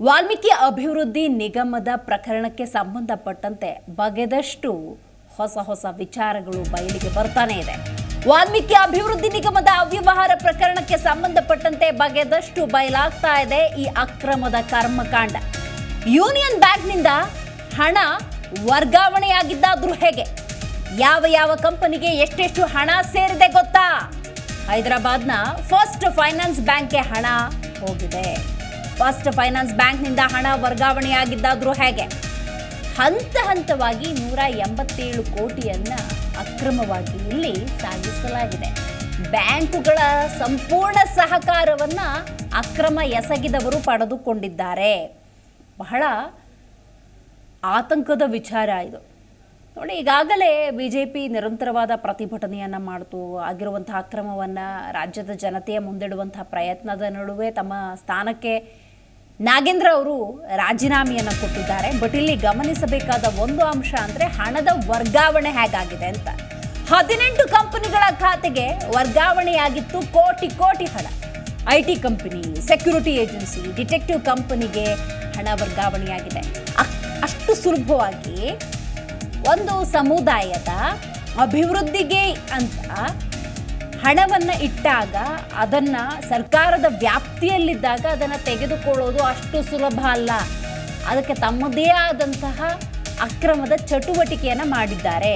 ವಾಲ್ಮೀಕಿ ಅಭಿವೃದ್ಧಿ ನಿಗಮದ ಪ್ರಕರಣಕ್ಕೆ ಸಂಬಂಧಪಟ್ಟಂತೆ ಬಗೆದಷ್ಟು ಹೊಸ ಹೊಸ ವಿಚಾರಗಳು ಬಯಲಿಗೆ ಬರ್ತಾನೆ ಇದೆ. ವಾಲ್ಮೀಕಿ ಅಭಿವೃದ್ಧಿ ನಿಗಮದ ಅವ್ಯವಹಾರ ಪ್ರಕರಣಕ್ಕೆ ಸಂಬಂಧಪಟ್ಟಂತೆ ಬಗೆದಷ್ಟು ಬಯಲಾಗ್ತಾ ಇದೆ ಈ ಅಕ್ರಮದ ಕರ್ಮಕಾಂಡ. ಯೂನಿಯನ್ ಬ್ಯಾಂಕ್ನಿಂದ ಹಣ ವರ್ಗಾವಣೆಯಾಗಿದ್ದಾದ್ರೂ ಹೇಗೆ? ಯಾವ ಯಾವ ಕಂಪನಿಗೆ ಎಷ್ಟೆಷ್ಟು ಹಣ ಸೇರಿದೆ ಗೊತ್ತಾ? ಹೈದರಾಬಾದ್ನ ಫಸ್ಟ್ ಫೈನಾನ್ಸ್ ಬ್ಯಾಂಕ್ಗೆ ಹಣ ಹೋಗಿದೆ. ಫಸ್ಟ್ ಫೈನಾನ್ಸ್ ಬ್ಯಾಂಕ್ನಿಂದ ಹಣ ವರ್ಗಾವಣೆಯಾಗಿದ್ದಾದರೂ ಹೇಗೆ? ಹಂತ ಹಂತವಾಗಿ ನೂರ ಎಂಬತ್ತೇಳು ಕೋಟಿಯನ್ನು ಅಕ್ರಮವಾಗಿ ಇಲ್ಲಿ ಸಾಗಿಸಲಾಗಿದೆ. ಬ್ಯಾಂಕುಗಳ ಸಂಪೂರ್ಣ ಸಹಕಾರವನ್ನ ಅಕ್ರಮ ಎಸಗಿದವರು ಪಡೆದುಕೊಂಡಿದ್ದಾರೆ. ಬಹಳ ಆತಂಕದ ವಿಚಾರ ಇದು. ನೋಡಿ, ಈಗಾಗಲೇ ಬಿ ಜೆ ಪಿ ನಿರಂತರವಾದ ಪ್ರತಿಭಟನೆಯನ್ನು ಮಾಡ್ತು ಆಗಿರುವಂಥ ಅಕ್ರಮವನ್ನು ರಾಜ್ಯದ ಜನತೆಯ ಮುಂದಿಡುವಂಥ ಪ್ರಯತ್ನದ ನಡುವೆ ತಮ್ಮ ಸ್ಥಾನಕ್ಕೆ ನಾಗೇಂದ್ರ ಅವರು ರಾಜೀನಾಮೆಯನ್ನು ಕೊಟ್ಟಿದ್ದಾರೆ ಬಟ್ ಇಲ್ಲಿ ಗಮನಿಸಬೇಕಾದ ಒಂದು ಅಂಶ ಅಂದರೆ ಹಣದ ವರ್ಗಾವಣೆ ಹೇಗಾಗಿದೆ ಅಂತ. ಹದಿನೆಂಟು ಕಂಪನಿಗಳ ಖಾತೆಗೆ ವರ್ಗಾವಣೆಯಾಗಿತ್ತು ಕೋಟಿ ಕೋಟಿ ಹಣ. I T company security agency detective ಕಂಪನಿಗೆ ಹಣ ವರ್ಗಾವಣೆಯಾಗಿದೆ. ಅಷ್ಟು ಸುಲಭವಾಗಿ ಒಂದು ಸಮುದಾಯದ ಅಭಿವೃದ್ಧಿಗೆ ಅಂತ ಹಣವನ್ನು ಇಟ್ಟಾಗ ಅದನ್ನು ಸರ್ಕಾರದ ವ್ಯಾಪ್ತಿಯಲ್ಲಿದ್ದಾಗ ಅದನ್ನು ತೆಗೆದುಕೊಳ್ಳೋದು ಅಷ್ಟು ಸುಲಭ ಅಲ್ಲ. ಅದಕ್ಕೆ ತಮ್ಮದೇ ಆದಂತಹ ಅಕ್ರಮದ ಚಟುವಟಿಕೆಯನ್ನು ಮಾಡಿದ್ದಾರೆ.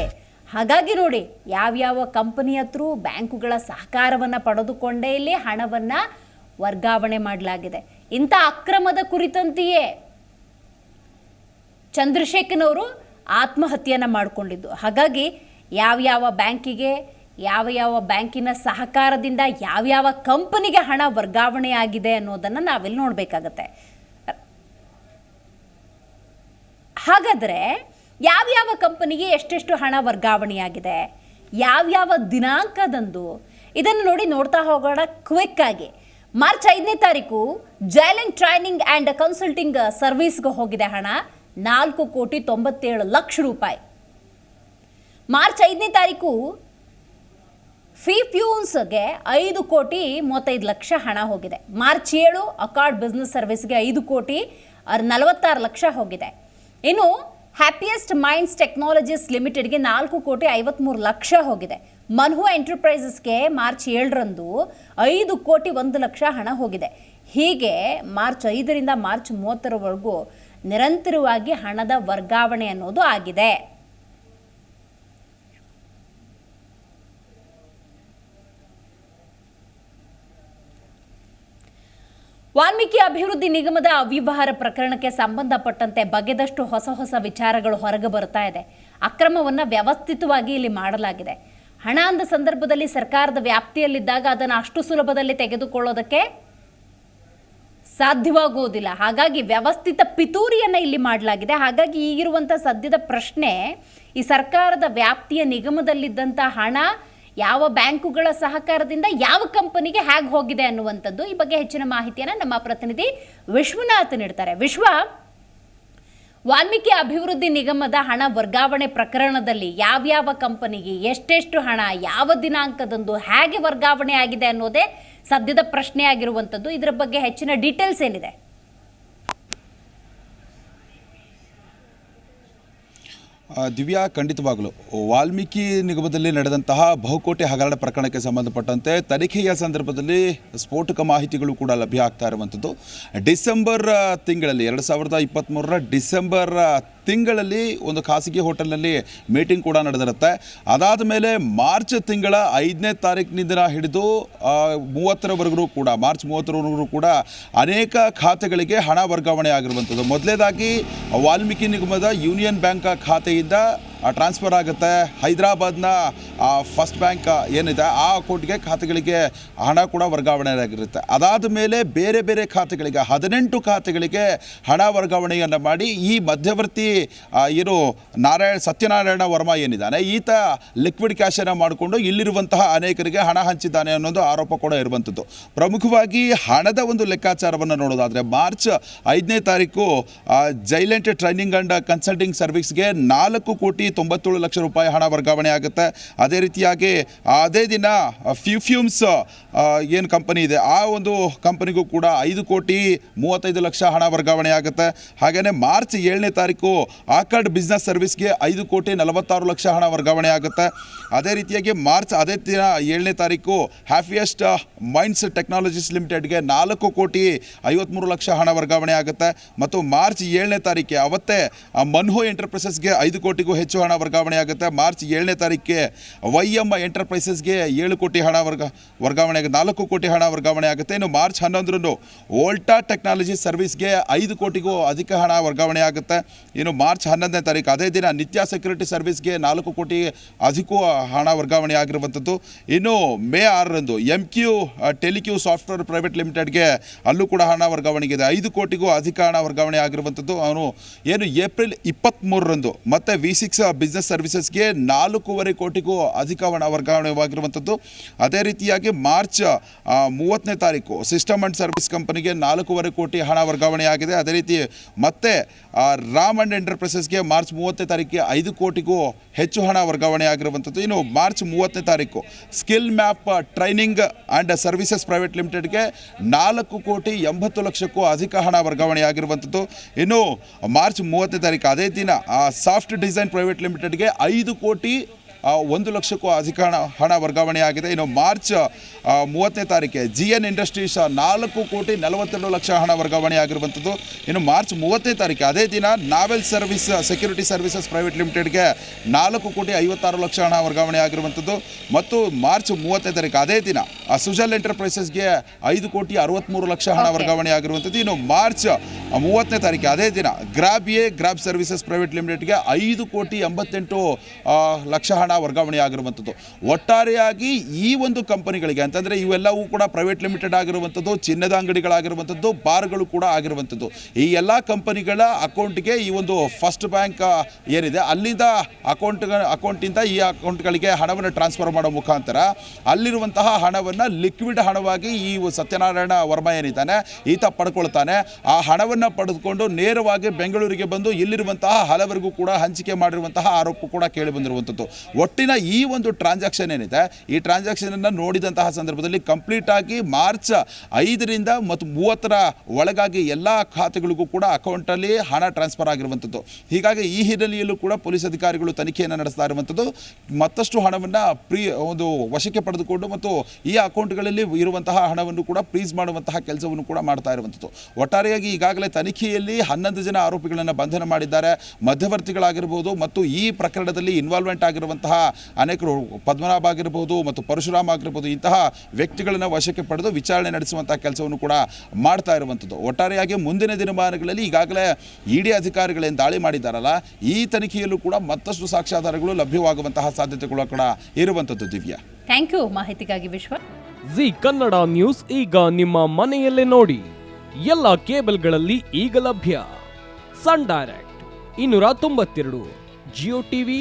ಹಾಗಾಗಿ ನೋಡಿ, ಯಾವ್ಯಾವ ಕಂಪನಿ ಹತ್ರ ಬ್ಯಾಂಕುಗಳ ಸಹಕಾರವನ್ನು ಪಡೆದುಕೊಂಡೇ ಇಲ್ಲಿ ಹಣವನ್ನು ವರ್ಗಾವಣೆ ಮಾಡಲಾಗಿದೆ. ಇಂಥ ಅಕ್ರಮದ ಕುರಿತಂತೆಯೇ ಚಂದ್ರಶೇಖರ್ನವರು ಆತ್ಮಹತ್ಯೆಯನ್ನು ಮಾಡಿಕೊಂಡಿದ್ದು. ಹಾಗಾಗಿ ಯಾವ್ಯಾವ ಬ್ಯಾಂಕಿಗೆ ಯಾವ ಯಾವ ಬ್ಯಾಂಕಿನ ಸಹಕಾರದಿಂದ ಯಾವ್ಯಾವ ಕಂಪನಿಗೆ ಹಣ ವರ್ಗಾವಣೆ ಆಗಿದೆ ಅನ್ನೋದನ್ನು ನಾವಿಲ್ಲಿ ನೋಡಬೇಕಾಗತ್ತೆ. ಹಾಗಾದರೆ ಯಾವ್ಯಾವ ಕಂಪನಿಗೆ ಎಷ್ಟೆಷ್ಟು ಹಣ ವರ್ಗಾವಣೆಯಾಗಿದೆ ಯಾವ್ಯಾವ ದಿನಾಂಕದಂದು, ಇದನ್ನು ನೋಡಿ ನೋಡ್ತಾ ಹೋಗೋಣ ಕ್ವಿಕ್ ಆಗಿ. ಮಾರ್ಚ್ ಐದನೇ ತಾರೀಕು ಜೈಲೆಂಟ್ ಟ್ರೈನಿಂಗ್ ಆ್ಯಂಡ್ ಕನ್ಸಲ್ಟಿಂಗ್ ಸರ್ವಿಸ್ಗೆ ಹೋಗಿದೆ ಹಣ, ನಾಲ್ಕು ಕೋಟಿ ತೊಂಬತ್ತೇಳು ಲಕ್ಷ ರೂಪಾಯಿ. ಮಾರ್ಚ್ ಐದನೇ ತಾರೀಕು ಫಿ ಪ್ಯೂನ್ಸ್ಗೆ ಐದು ಕೋಟಿ ಮೂವತ್ತೈದು ಲಕ್ಷ ಹಣ ಹೋಗಿದೆ. ಮಾರ್ಚ್ ಏಳು ಅಕಾರ್ಡ್ ಬಿಸ್ನೆಸ್ ಸರ್ವಿಸ್ಗೆ ಐದು ಕೋಟಿ ನಲವತ್ತಾರು ಲಕ್ಷ ಹೋಗಿದೆ. ಇನ್ನು ಹ್ಯಾಪಿಯೆಸ್ಟ್ ಮೈಂಡ್ಸ್ ಟೆಕ್ನಾಲಜೀಸ್ ಲಿಮಿಟೆಡ್ಗೆ ನಾಲ್ಕು ಕೋಟಿ ಐವತ್ತ್ಮೂರು ಲಕ್ಷ ಹೋಗಿದೆ. ಮನ್ಹು ಎಂಟರ್ಪ್ರೈಸಸ್ಗೆ ಮಾರ್ಚ್ ಏಳರಂದು ಐದು ಕೋಟಿ ಒಂದು ಲಕ್ಷ ಹಣ ಹೋಗಿದೆ. ಹೀಗೆ ಮಾರ್ಚ್ ಐದರಿಂದ ಮಾರ್ಚ್ ಮೂವತ್ತರವರೆಗೂ ನಿರಂತರವಾಗಿ ಹಣದ ವರ್ಗಾವಣೆ ಅನ್ನೋದು ಆಗಿದೆ. ವಾಲ್ಮೀಕಿ ಅಭಿವೃದ್ಧಿ ನಿಗಮದ ಅವ್ಯವಹಾರ ಪ್ರಕರಣಕ್ಕೆ ಸಂಬಂಧಪಟ್ಟಂತೆ ಬಗೆದಷ್ಟು ಹೊಸ ಹೊಸ ವಿಚಾರಗಳು ಹೊರಗೆ ಬರ್ತಾ ಇದೆ. ಅಕ್ರಮವನ್ನು ವ್ಯವಸ್ಥಿತವಾಗಿ ಇಲ್ಲಿ ಮಾಡಲಾಗಿದೆ. ಹಣ ಅಂದ ಸಂದರ್ಭದಲ್ಲಿ ಸರ್ಕಾರದ ವ್ಯಾಪ್ತಿಯಲ್ಲಿದ್ದಾಗ ಅದನ್ನು ಅಷ್ಟು ಸುಲಭದಲ್ಲಿ ತೆಗೆದುಕೊಳ್ಳೋದಕ್ಕೆ ಸಾಧ್ಯವಾಗುವುದಿಲ್ಲ. ಹಾಗಾಗಿ ವ್ಯವಸ್ಥಿತ ಪಿತೂರಿಯನ್ನು ಇಲ್ಲಿ ಮಾಡಲಾಗಿದೆ. ಹಾಗಾಗಿ ಈಗಿರುವಂಥ ಸದ್ಯದ ಪ್ರಶ್ನೆ, ಈ ಸರ್ಕಾರದ ವ್ಯಾಪ್ತಿಯ ನಿಗಮದಲ್ಲಿದ್ದಂಥ ಹಣ ಯಾವ ಬ್ಯಾಂಕುಗಳ ಸಹಕಾರದಿಂದ ಯಾವ ಕಂಪನಿಗೆ ಹೇಗೆ ಹೋಗಿದೆ ಅನ್ನುವಂಥದ್ದು ಈ ಬಗ್ಗೆ ಹೆಚ್ಚಿನ ಮಾಹಿತಿಯನ್ನು ನಮ್ಮ ಪ್ರತಿನಿಧಿ ವಿಶ್ವನಾಥ್ ನೀಡ್ತಾರೆ. ವಿಶ್ವ, ವಾಲ್ಮೀಕಿ ಅಭಿವೃದ್ಧಿ ನಿಗಮದ ಹಣ ವರ್ಗಾವಣೆ ಪ್ರಕರಣದಲ್ಲಿ ಯಾವ್ಯಾವ ಕಂಪನಿಗೆ ಎಷ್ಟೆಷ್ಟು ಹಣ, ಯಾವ ದಿನಾಂಕದಂದು ಹೇಗೆ ವರ್ಗಾವಣೆ ಆಗಿದೆ ಅನ್ನೋದೇ ಸದ್ಯದ ಪ್ರಶ್ನೆ ಆಗಿರುವಂಥದ್ದು ಇದರ ಬಗ್ಗೆ ಹೆಚ್ಚಿನ ಡೀಟೇಲ್ಸ್ ಏನಿದೆ? ದಿವ್ಯಾ ಖಂಡಿತವಾಗಲು. ವಾಲ್ಮೀಕಿ ನಿಗಮದಲ್ಲಿ ನಡೆದಂತಹ ಬಹುಕೋಟಿ ಹಗರಣ ಪ್ರಕರಣಕ್ಕೆ ಸಂಬಂಧಪಟ್ಟಂತೆ ತನಿಖೆಯ ಸಂದರ್ಭದಲ್ಲಿ ಸ್ಫೋಟಕ ಮಾಹಿತಿಗಳು ಕೂಡ ಲಭ್ಯ ಆಗ್ತಾ ಇರುವಂಥದ್ದು. ಡಿಸೆಂಬರ್ ತಿಂಗಳಲ್ಲಿ, ಎರಡು ಸಾವಿರದ ಇಪ್ಪತ್ತ್ಮೂರರ ಡಿಸೆಂಬರ್ ತಿಂಗಳಲ್ಲಿ ಒಂದು ಖಾಸಗಿ ಹೋಟೆಲ್ನಲ್ಲಿ ಮೀಟಿಂಗ್ ಕೂಡ ನಡೆದಿರುತ್ತೆ. ಅದಾದ ಮೇಲೆ ಮಾರ್ಚ್ ತಿಂಗಳ ಐದನೇ ತಾರೀಕಿನಿಂದ ಹಿಡಿದು ಮೂವತ್ತರವರೆಗೂ ಕೂಡ, ಮಾರ್ಚ್ ಮೂವತ್ತರವರೆಗೂ ಕೂಡ ಅನೇಕ ಖಾತೆಗಳಿಗೆ ಹಣ ವರ್ಗಾವಣೆ ಆಗಿರುವಂಥದ್ದು. ಮೊದಲೇದಾಗಿ ವಾಲ್ಮೀಕಿ ನಿಗಮದ ಯೂನಿಯನ್ ಬ್ಯಾಂಕ್ ಖಾತೆಯಿಂದ ಟ್ರಾನ್ಸ್ಫರ್ ಆಗುತ್ತೆ. ಹೈದರಾಬಾದ್ನ ಫಸ್ಟ್ ಬ್ಯಾಂಕ್ ಏನಿದೆ, ಆ ಅಕೌಂಟ್ಗೆ ಖಾತೆಗಳಿಗೆ ಹಣ ಕೂಡ ವರ್ಗಾವಣೆ ಆಗಿರುತ್ತೆ. ಅದಾದ ಮೇಲೆ ಬೇರೆ ಬೇರೆ ಖಾತೆಗಳಿಗೆ, ಹದಿನೆಂಟು ಖಾತೆಗಳಿಗೆ ಹಣ ವರ್ಗಾವಣೆಯನ್ನು ಮಾಡಿ, ಈ ಮಧ್ಯವರ್ತಿ ಏನು ನಾರಾಯಣ, ಸತ್ಯನಾರಾಯಣ ವರ್ಮ ಏನಿದ್ದಾನೆ, ಈತ ಲಿಕ್ವಿಡ್ ಕ್ಯಾಶನ್ನು ಮಾಡಿಕೊಂಡು ಇಲ್ಲಿರುವಂತಹ ಅನೇಕರಿಗೆ ಹಣ ಹಂಚಿದ್ದಾನೆ ಅನ್ನೋದು ಆರೋಪ ಕೂಡ ಇರುವಂಥದ್ದು. ಪ್ರಮುಖವಾಗಿ ಹಣದ ಒಂದು ಲೆಕ್ಕಾಚಾರವನ್ನು ನೋಡೋದಾದರೆ, ಮಾರ್ಚ್ ಐದನೇ ತಾರೀಕು ಜೈಲೆಂಟ್ ಟ್ರೈನಿಂಗ್ ಆ್ಯಂಡ್ ಕನ್ಸಲ್ಟಿಂಗ್ ಸರ್ವಿಸ್ಗೆ ನಾಲ್ಕು ಕೋಟಿ ತೊಂಬತ್ತೇಳು ಲಕ್ಷ ರೂಪಾಯಿ ಹಣ ವರ್ಗಾವಣೆ ಆಗುತ್ತೆ. ಅದೇ ರೀತಿಯಾಗಿ ಅದೇ ದಿನ ಫ್ಯೂಫ್ಯೂಮ್ಸ್ ಏನು ಕಂಪನಿ ಇದೆ, ಆ ಒಂದು ಕಂಪನಿಗೂ ಕೂಡ ಐದು ಕೋಟಿ ಮೂವತ್ತೈದು ಲಕ್ಷ ಹಣ ವರ್ಗಾವಣೆ ಆಗುತ್ತೆ. ಹಾಗೆಯೇ ಮಾರ್ಚ್ ಏಳನೇ ತಾರೀಕು ಆಕರ್ಡ್ ಬಿಸ್ನೆಸ್ ಸರ್ವಿಸ್ಗೆ ಐದು ಕೋಟಿ ನಲವತ್ತಾರು ಲಕ್ಷ ಹಣ ವರ್ಗಾವಣೆ ಆಗುತ್ತೆ. ಅದೇ ರೀತಿಯಾಗಿ ಮಾರ್ಚ್ ಅದೇ ದಿನ ಏಳನೇ ತಾರೀಕು ಹ್ಯಾಪಿಯೆಸ್ಟ್ ಮೈಂಡ್ಸ್ ಟೆಕ್ನಾಲಜೀಸ್ ಲಿಮಿಟೆಡ್ಗೆ ನಾಲ್ಕು ಕೋಟಿ ಐವತ್ತ್ಮೂರು ಲಕ್ಷ ಹಣ ವರ್ಗಾವಣೆ ಆಗುತ್ತೆ. ಮತ್ತು ಮಾರ್ಚ್ ಏಳನೇ ತಾರೀಕಿಗೆ ಅವತ್ತೇ ಮನ್ಹೋ ಎಂಟರ್ಪ್ರೈಸಸ್ಗೆ ಐದು ಕೋಟಿಗೂ ಹೆಚ್ಚು ಹಣ ವರ್ಗಾವಣೆ ಆಗುತ್ತೆ. ಮಾರ್ಚ್ ಏಳನೇ ತಾರೀಕಿಗೆ ವೈ ಎಂ ಎಂಟರ್ಪ್ರೈಸಸ್ಗೆ ಏಳು ಕೋಟಿ ಹಣ ವರ್ಗ, ವರ್ಗಾವಣೆ ನಾಲ್ಕು ಕೋಟಿ ಹಣ ವರ್ಗಾವಣೆ ಆಗುತ್ತೆ. ಇನ್ನು ಮಾರ್ಚ್ ಹನ್ನೊಂದರಂದು ವೋಲ್ಟಾ ಟೆಕ್ನಾಲಜಿ ಸರ್ವಿಸ್ಗೆ ಐದು ಕೋಟಿಗೂ ಅಧಿಕ ಹಣ ವರ್ಗಾವಣೆ ಆಗುತ್ತೆ. ಇನ್ನು ಮಾರ್ಚ್ ಹನ್ನೊಂದನೇ ತಾರೀಕು ಅದೇ ದಿನ ನಿತ್ಯ ಸೆಕ್ಯೂರಿಟಿ ಸರ್ವಿಸ್ಗೆ ನಾಲ್ಕು ಕೋಟಿ ಅಧಿಕೂ ಹಣ ವರ್ಗಾವಣೆ ಆಗಿರುವಂಥದ್ದು. ಇನ್ನು ಮೇ ಆರರಂದು M Q TeleQ software private ಲಿಮಿಟೆಡ್ಗೆ ಅಲ್ಲೂ ಕೂಡ ಹಣ ವರ್ಗಾವಣೆಗಿದೆ ಐದು ಕೋಟಿಗೂ ಅಧಿಕ ಹಣ ವರ್ಗಾವಣೆ ಆಗಿರುವಂಥದ್ದು. ಅವನು ಏನು ಏಪ್ರಿಲ್ ಇಪ್ಪತ್ತ್ಮೂರರಂದು ಮತ್ತೆ ವಿ ಸಿಕ್ಸ್ ಬಿಸ್ನೆಸ್ ಸರ್ವಿಸಸ್ಗೆ ನಾಲ್ಕೂವರೆ ಕೋಟಿಗೂ ಅಧಿಕ ಹಣ ವರ್ಗಾವಣೆವಾಗಿರುವಂಥದ್ದು ಅದೇ ರೀತಿಯಾಗಿ ಮಾರ್ಚ್ ಮೂವತ್ತನೇ ತಾರೀಕು ಸಿಸ್ಟಮ್ ಆ್ಯಂಡ್ ಸರ್ವಿಸ್ ಕಂಪನಿಗೆ ನಾಲ್ಕೂವರೆ ಕೋಟಿ ಹಣ ವರ್ಗಾವಣೆ ಆಗಿದೆ ಅದೇ ರೀತಿ ಮತ್ತೆ ರಾಮ್ ಆ್ಯಂಡ್ ಎಂಟರ್ಪ್ರೈಸಸ್ಗೆ ಮಾರ್ಚ್ ಮೂವತ್ತನೇ ತಾರೀಕಿಗೆ ಐದು ಕೋಟಿಗೂ ಹೆಚ್ಚು ಹಣ ವರ್ಗಾವಣೆ ಆಗಿರುವಂಥದ್ದು ಇನ್ನು ಮಾರ್ಚ್ ಮೂವತ್ತನೇ ತಾರೀಕು skill map training and services private ಲಿಮಿಟೆಡ್ಗೆ ನಾಲ್ಕು ಕೋಟಿ ಎಂಬತ್ತು ಲಕ್ಷಕ್ಕೂ ಅಧಿಕ ಹಣ ವರ್ಗಾವಣೆ ಆಗಿರುವಂಥದ್ದು ಇನ್ನು ಮಾರ್ಚ್ ಮೂವತ್ತನೇ ತಾರೀಕು ಅದೇ ದಿನ ಸಾಫ್ಟ್ ಡಿಸೈನ್ ಪ್ರೈವೇಟ್ ಲಿಮಿಟೆಡ್ಗೆ ಐದು ಕೋಟಿ ಒಂದು ಲಕ್ಷಕ್ಕೂ ಅಧಿಕ ಹಣ ಹಣ ವರ್ಗಾವಣೆಯಾಗಿದೆ ಇನ್ನು ಮಾರ್ಚ್ ಮೂವತ್ತನೇ ತಾರೀಕೆ ಜಿ ಎನ್ ಇಂಡಸ್ಟ್ರೀಸ್ ನಾಲ್ಕು ಕೋಟಿ ನಲವತ್ತೆರಡು ಲಕ್ಷ ಹಣ ವರ್ಗಾವಣೆ ಆಗಿರುವಂಥದ್ದು. ಇನ್ನು ಮಾರ್ಚ್ ಮೂವತ್ತನೇ ತಾರೀಕು ಅದೇ ದಿನ novel service security services private ಲಿಮಿಟೆಡ್ಗೆ ನಾಲ್ಕು ಕೋಟಿ ಐವತ್ತಾರು ಲಕ್ಷ ಹಣ ವರ್ಗಾವಣೆ ಆಗಿರುವಂಥದ್ದು. ಮತ್ತು ಮಾರ್ಚ್ ಮೂವತ್ತನೇ ತಾರೀಕು ಅದೇ ದಿನ ಸುಜಲ್ ಎಂಟರ್ಪ್ರೈಸಸ್ಗೆ ಐದು ಕೋಟಿ ಅರವತ್ತ್ಮೂರು ಲಕ್ಷ ಹಣ. ವರ್ಗಾವಣೆ ಆಗಿರುವಂಥದ್ದು. ಇನ್ನು ಮಾರ್ಚ್ ಮೂವತ್ತನೇ ತಾರೀಕು ಅದೇ ದಿನ grab a grab services private ಲಿಮಿಟೆಡ್ಗೆ ಐದು ಕೋಟಿ ಎಂಬತ್ತೆಂಟು ಲಕ್ಷ ಹಣ ವರ್ಗಾವಣೆ ಆಗಿರುವಂಥದ್ದು. ಒಟ್ಟಾರೆಯಾಗಿ ಈ ಒಂದು ಕಂಪನಿಗಳಿಗೆ, ಅಂತಂದರೆ ಇವೆಲ್ಲವೂ ಕೂಡ ಪ್ರೈವೇಟ್ ಲಿಮಿಟೆಡ್ ಆಗಿರುವಂಥದ್ದು, ಚಿನ್ನದ ಅಂಗಡಿಗಳಾಗಿರುವಂಥದ್ದು, ಬಾರ್ಗಳು ಕೂಡ ಆಗಿರುವಂಥದ್ದು. ಈ ಎಲ್ಲ ಕಂಪನಿಗಳ ಅಕೌಂಟ್ಗೆ ಈ ಒಂದು ಫಸ್ಟ್ ಬ್ಯಾಂಕ್ ಏನಿದೆ, ಅಲ್ಲಿಂದ ಅಕೌಂಟ್, ಅಕೌಂಟಿಂದ ಈ ಅಕೌಂಟ್ಗಳಿಗೆ ಹಣವನ್ನು ಟ್ರಾನ್ಸ್ಫರ್ ಮಾಡೋ ಮುಖಾಂತರ ಅಲ್ಲಿರುವಂತಹ ಹಣವನ್ನು ಲಿಕ್ವಿಡ್ ಹಣವಾಗಿ ಈ ಸತ್ಯನಾರಾಯಣ ವರ್ಮ ಏನಿದ್ದಾನೆ, ಈತ ಪಡ್ಕೊಳ್ತಾನೆ. ಆ ಹಣವನ್ನು ಪಡೆದುಕೊಂಡು ನೇರವಾಗಿ ಬೆಂಗಳೂರಿಗೆ ಬಂದು ಇಲ್ಲಿರುವಂತಹ ಹಲವರಿಗೂ ಕೂಡ ಹಂಚಿಕೆ ಮಾಡಿರುವಂತಹ ಆರೋಪ ಕೂಡ ಕೇಳಿ ಬಂದಿರುವಂಥದ್ದು. ಒಟ್ಟಿನ ಈ ಒಂದು ಟ್ರಾನ್ಸಾಕ್ಷನ್ ಏನಿದೆ, ಈ ಟ್ರಾನ್ಸಾಕ್ಷನ್ ಅನ್ನು ನೋಡಿದಂತಹ ಸಂದರ್ಭದಲ್ಲಿ ಕಂಪ್ಲೀಟ್ ಆಗಿ ಮಾರ್ಚ್ ಐದರಿಂದ ಮತ್ತು ಮೂವತ್ತರ ಒಳಗಾಗಿ ಎಲ್ಲ ಖಾತೆಗಳಿಗೂ ಕೂಡ ಅಕೌಂಟಲ್ಲಿ ಹಣ ಟ್ರಾನ್ಸ್ಫರ್ ಆಗಿರುವಂಥದ್ದು. ಹೀಗಾಗಿ ಈ ಹಿನ್ನೆಲೆಯಲ್ಲೂ ಕೂಡ ಪೊಲೀಸ್ ಅಧಿಕಾರಿಗಳು ತನಿಖೆಯನ್ನು ನಡೆಸ್ತಾ ಇರುವಂಥದ್ದು. ಮತ್ತಷ್ಟು ಹಣವನ್ನು ಪ್ರೀ ಒಂದು ವಶಕ್ಕೆ ಪಡೆದುಕೊಂಡು ಮತ್ತು ಈ ಅಕೌಂಟ್ಗಳಲ್ಲಿ ಇರುವಂತಹ ಹಣವನ್ನು ಕೂಡ ಫ್ರೀಸ್ ಮಾಡುವಂತಹ ಕೆಲಸವನ್ನು ಕೂಡ ಮಾಡ್ತಾ ಇರುವಂಥದ್ದು. ಒಟ್ಟಾರೆಯಾಗಿ ಈಗಾಗಲೇ ತನಿಖೆಯಲ್ಲಿ ಹನ್ನೊಂದು ಜನ ಆರೋಪಿಗಳನ್ನು ಬಂಧನ ಮಾಡಿದ್ದಾರೆ. ಮಧ್ಯವರ್ತಿಗಳಾಗಿರ್ಬೋದು ಮತ್ತು ಈ ಪ್ರಕರಣದಲ್ಲಿ ಇನ್ವಾಲ್ವ್ಮೆಂಟ್ ಆಗಿರುವಂತಹ ಅನೇಕರು ಪದ್ಮನಾಭ ಆಗಿರ್ಬೋದು ಮತ್ತು ಪರಶುರಾಮ್ ಆಗಿರ್ಬೋದು ಇಂತಹ ವ್ಯಕ್ತಿಗಳನ್ನು ವಶಕ್ಕೆ ಪಡೆದು ವಿಚಾರಣೆ ನಡೆಸುವಂತಹ ಕೆಲಸವನ್ನು ಕೂಡ ಮಾಡ್ತಾ ಇರುವಂಥದ್ದು. ಒಟ್ಟಾರೆಯಾಗಿ ಮುಂದಿನ ದಿನಮಾನಗಳಲ್ಲಿ ಈಗಾಗಲೇ ಇಡಿ ಅಧಿಕಾರಿಗಳೇನು ದಾಳಿ ಮಾಡಿದ್ದಾರಲ್ಲ ಈ ತನಿಖೆಯಲ್ಲೂ ಕೂಡ ಮತ್ತಷ್ಟು ಸಾಕ್ಷ್ಯಾಧಾರಗಳು ಲಭ್ಯವಾಗುವಂತಹ ಸಾಧ್ಯತೆಗಳು ಕೂಡ ಇರುವಂಥದ್ದು ದಿವ್ಯ. Thank you. ಮಾಹಿತಿಗಾಗಿ ವಿಶ್ವ. ಜಿ ಕನ್ನಡ ನ್ಯೂಸ್ ಈಗ ನಿಮ್ಮ ಮನೆಯಲ್ಲೇ ನೋಡಿ. ಎಲ್ಲ ಕೇಬಲ್ಗಳಲ್ಲಿ ಈಗ ಲಭ್ಯ. ಸನ್ ಡೈರೆಕ್ಟ್ ಇನ್ನೂರ ತೊಂಬತ್ತೆರಡು ಜಿಯೋ ಟಿವಿ